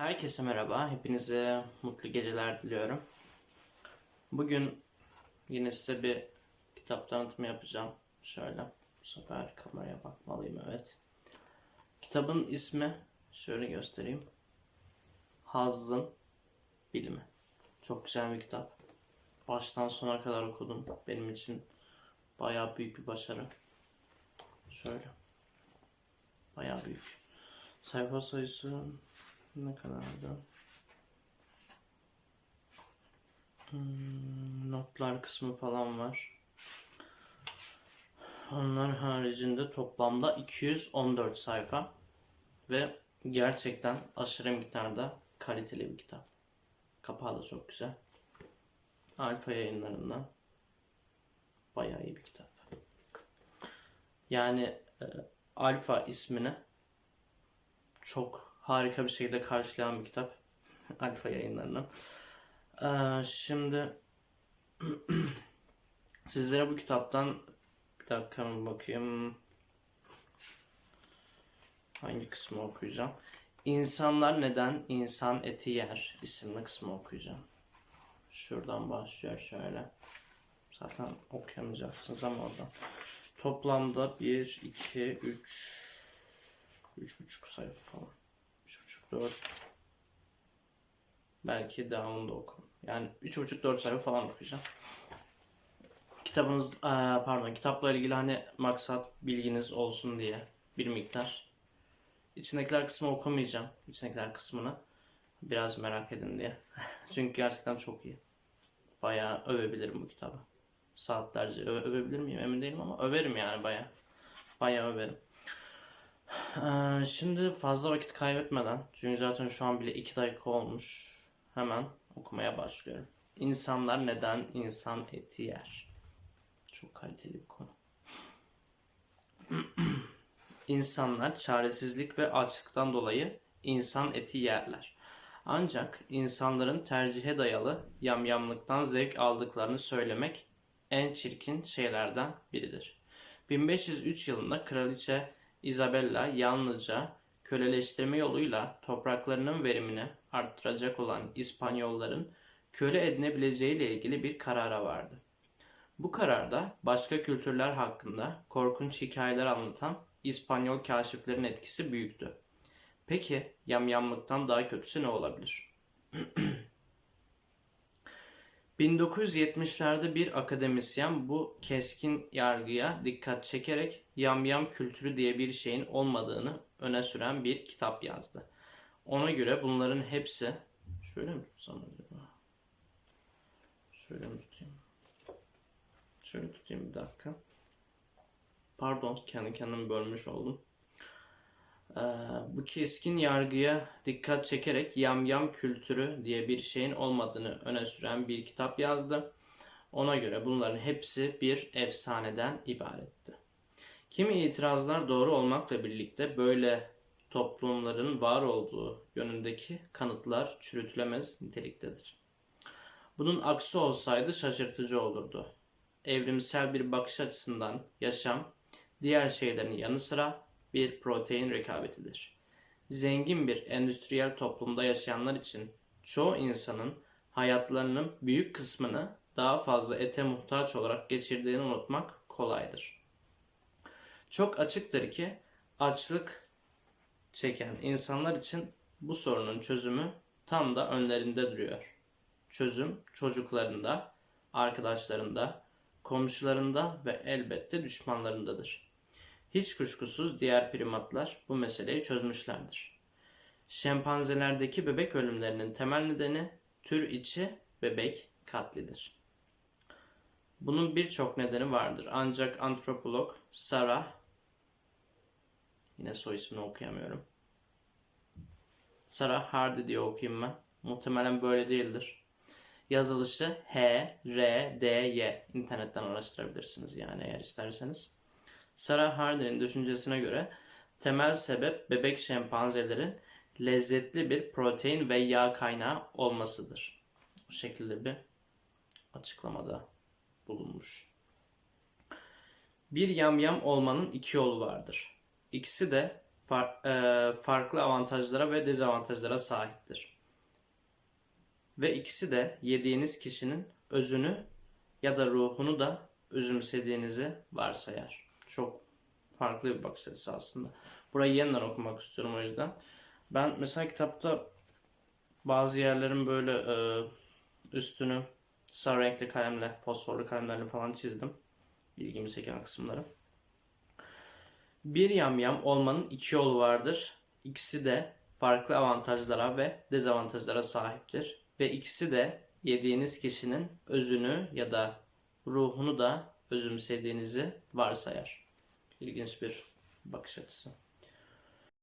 Herkese merhaba. Hepinize mutlu geceler diliyorum. Bugün yine size bir kitap tanıtımı yapacağım. Şöyle bu sefer kameraya bakmalıyım evet. Kitabın ismi şöyle göstereyim. Hazzın Bilimi. Çok güzel bir kitap. Baştan sona kadar okudum. Benim için bayağı büyük bir başarı. Şöyle. Bayağı büyük. Sayfa sayısı ne kadardı? Hmm, notlar kısmı falan var. Onlar haricinde toplamda 214 sayfa ve gerçekten aşırı miktarda kaliteli bir kitap. Kapağı da çok güzel. Alfa yayınlarından bayağı iyi bir kitap. Yani e, Alfa ismini çok harika bir şekilde karşılayan bir kitap. Alfa yayınlarından. Ee, şimdi sizlere bu kitaptan bir dakika bakayım. Hangi kısmı okuyacağım? İnsanlar neden insan eti yer isimli kısmı okuyacağım. Şuradan başlıyor şöyle. Zaten okuyamayacaksınız ama oradan. Toplamda 1, 2, 3, Üç buçuk sayfa falan. Üç buçuk dört. Belki devamını da okurum. Yani üç buçuk dört sayfa falan okuyacağım. Kitabınız, pardon, kitapla ilgili hani maksat bilginiz olsun diye bir miktar. İçindekiler kısmı okumayacağım. İçindekiler kısmını biraz merak edin diye. Çünkü gerçekten çok iyi. Bayağı övebilirim bu kitabı. Saatlerce öve- övebilir miyim emin değilim ama överim yani bayağı. Bayağı överim. Ee, şimdi fazla vakit kaybetmeden, çünkü zaten şu an bile 2 dakika olmuş. Hemen okumaya başlıyorum. İnsanlar neden insan eti yer? Çok kaliteli bir konu. İnsanlar çaresizlik ve açlıktan dolayı insan eti yerler. Ancak insanların tercihe dayalı yamyamlıktan zevk aldıklarını söylemek en çirkin şeylerden biridir. 1503 yılında kraliçe Isabella yalnızca köleleştirme yoluyla topraklarının verimini arttıracak olan İspanyolların köle edinebileceği ile ilgili bir karara vardı. Bu kararda başka kültürler hakkında korkunç hikayeler anlatan İspanyol kaşiflerin etkisi büyüktü. Peki yamyamlıktan daha kötüsü ne olabilir? 1970'lerde bir akademisyen bu keskin yargıya dikkat çekerek yamyam kültürü diye bir şeyin olmadığını öne süren bir kitap yazdı. Ona göre bunların hepsi şöyle mi tutsam acaba? Şöyle mi tutayım? Şöyle tutayım bir dakika. Pardon kendi kendimi bölmüş oldum. Ee, bu keskin yargıya dikkat çekerek yamyam kültürü diye bir şeyin olmadığını öne süren bir kitap yazdı. Ona göre bunların hepsi bir efsaneden ibaretti. Kimi itirazlar doğru olmakla birlikte böyle toplumların var olduğu yönündeki kanıtlar çürütülemez niteliktedir. Bunun aksi olsaydı şaşırtıcı olurdu. Evrimsel bir bakış açısından yaşam diğer şeylerin yanı sıra bir protein rekabetidir. Zengin bir endüstriyel toplumda yaşayanlar için çoğu insanın hayatlarının büyük kısmını daha fazla ete muhtaç olarak geçirdiğini unutmak kolaydır. Çok açıktır ki açlık çeken insanlar için bu sorunun çözümü tam da önlerinde duruyor. Çözüm çocuklarında, arkadaşlarında, komşularında ve elbette düşmanlarındadır. Hiç kuşkusuz diğer primatlar bu meseleyi çözmüşlerdir. Şempanzelerdeki bebek ölümlerinin temel nedeni tür içi bebek katlidir. Bunun birçok nedeni vardır. Ancak antropolog Sarah yine soy ismini okuyamıyorum. Sarah Hardy diye okuyayım ben. Muhtemelen böyle değildir. Yazılışı H, R, D, Y. İnternetten araştırabilirsiniz yani eğer isterseniz. Sarah Hardy'nin düşüncesine göre temel sebep bebek şempanzelerin lezzetli bir protein ve yağ kaynağı olmasıdır. Bu şekilde bir açıklamada bulunmuş. Bir yamyam olmanın iki yolu vardır. İkisi de far- e, farklı avantajlara ve dezavantajlara sahiptir. Ve ikisi de yediğiniz kişinin özünü ya da ruhunu da özümsediğinizi varsayar. Çok farklı bir bakış açısı aslında. Burayı yeniden okumak istiyorum o yüzden. Ben mesela kitapta bazı yerlerin böyle e, üstünü sarı renkli kalemle, fosforlu kalemlerle falan çizdim. İlgimi çeken kısımları. Bir yamyam olmanın iki yolu vardır. İkisi de farklı avantajlara ve dezavantajlara sahiptir. Ve ikisi de yediğiniz kişinin özünü ya da ruhunu da özümsediğinizi varsayar. İlginç bir bakış açısı.